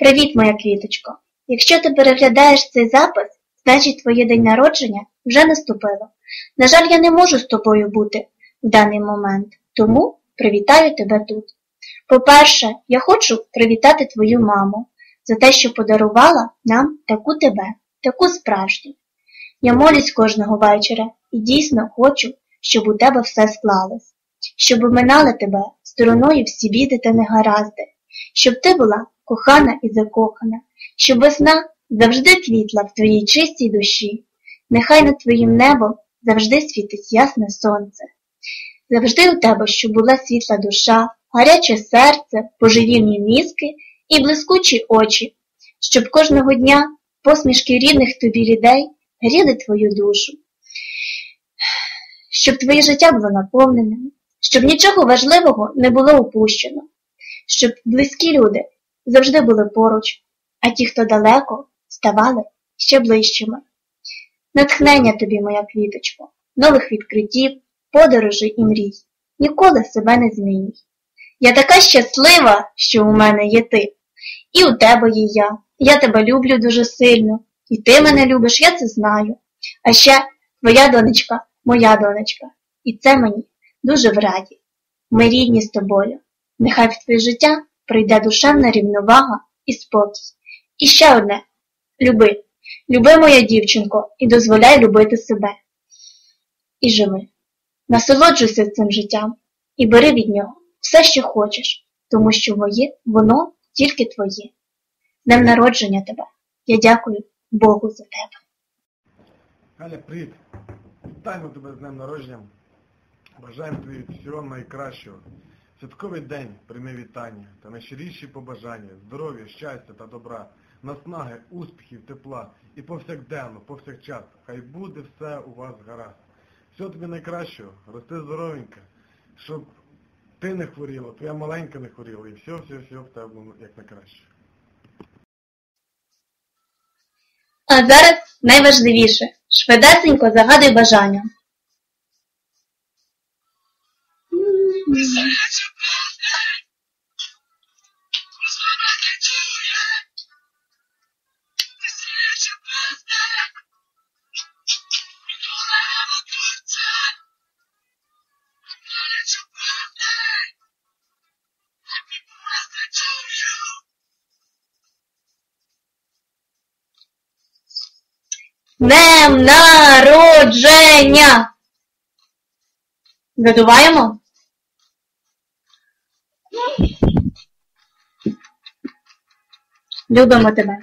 Привіт, моя квіточко. Якщо ти переглядаєш цей запис, значить твоє день народження вже наступило. На жаль, я не можу з тобою бути в даний момент, тому привітаю тебе тут. По-перше, я хочу привітати твою маму за те, що подарувала нам таку тебе, таку справжню. Я молюсь кожного вечора і дійсно хочу, щоб у тебе все склалось, щоб оминали тебе стороною всі біди та негаразди, щоб ти була кохана і закохана, щоб весна завжди квітла в твоїй чистій душі, нехай над твоїм небом завжди світить ясне сонце. Завжди у тебе, щоб була світла душа, гаряче серце, поживівні мізки і блискучі очі, щоб кожного дня посмішки рідних тобі людей гріли твою душу, щоб твоє життя було наповненим, щоб нічого важливого не було упущено, щоб близькі люди завжди були поруч, а ті, хто далеко, ставали ще ближчими. Натхнення тобі, моя квіточко, нових відкриттів, подорожей і мрій. Ніколи себе не змінюй. Я така щаслива, що у мене є ти, і у тебе є я. Я тебе люблю дуже сильно, і ти мене любиш, я це знаю. А ще твоя донечка, моя донечка, і це мені дуже в раді. Ми рідні з тобою. Нехай в твоє життя прийде душевна рівновага і спокій. І ще одне люби, люби моя дівчинко, і дозволяй любити себе. І живи. Насолоджуйся цим життям і бери від нього все, що хочеш, тому що моє, воно тільки твоє. Днем народження тебе. Я дякую Богу за тебе. Галя, привіт! Вітаємо тебе з днем народження. Бажаємо тобі всього найкращого. Святковий день прийми вітання та найщиріші побажання, здоров'я, щастя та добра, наснаги, успіхів, тепла і повсякденно, повсякчас. Хай буде все у вас гаразд. Всього тобі найкращого, рости здоровенько, щоб ти не хворіла, твоя маленька не хворіла, і все, все, все в тебе було як найкраще. А зараз найважливіше швидесенько загадуй бажання. Днем народження! готуваємо, Любимо тебе.